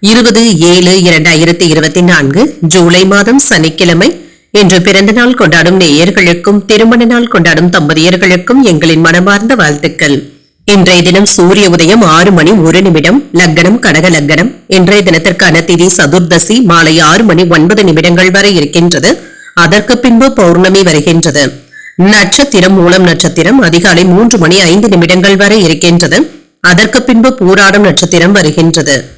இருபது ஏழு இரண்டாயிரத்தி இருபத்தி நான்கு ஜூலை மாதம் சனிக்கிழமை. இன்று பிறந்த நாள் கொண்டாடும் நேயர்களுக்கும் திருமண நாள் கொண்டாடும் தம்பதியர்களுக்கும் எங்களின் மனமார்ந்த வாழ்த்துக்கள். இன்றைய தினம் சூரிய உதயம் ஆறு மணி ஒரு நிமிடம் லக்னம் கடக லக்னம். இன்றைய தினத்திற்கான திதி சதுர்தசி மாலை ஆறு மணி ஒன்பது நிமிடங்கள் வரை இருக்கின்றது. அதற்கு பின்பு பௌர்ணமி வருகின்றது. நட்சத்திரம் மூலம் நட்சத்திரம் அதிகாலை மூன்று மணி ஐந்து நிமிடங்கள் வரை இருக்கின்றது. அதற்கு பின்பு பூராடம் நட்சத்திரம் வருகின்றது.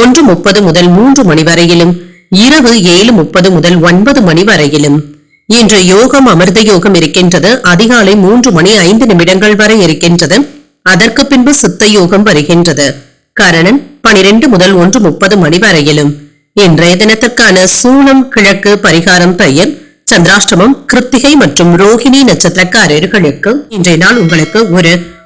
ஒன்று முப்பது முதல் மூன்று மணி வரையிலும் இரவு ஏழு முப்பது முதல் ஒன்பது மணி வரையிலும். இன்று யோகம் அமிர்த யோகம் இருக்கின்றது. அதிகாலை மூன்று மணி ஐந்து நிமிடங்கள் வரை இருக்கின்றது. அதற்கு பின்பு சித்த யோகம் வருகின்றது. கரணன் பனிரெண்டு முதல் ஒன்று முப்பது மணி வரையிலும். இன்றைய தினத்திற்கான சூளம் கிழக்கு பரிகாரம் பெயர் சந்திராஷ்டமம் கிருத்திகை மற்றும் ரோஹிணி நட்சத்திரக்காரர்களுக்கு இன்றைய நாள் உங்களுக்கு ஒரு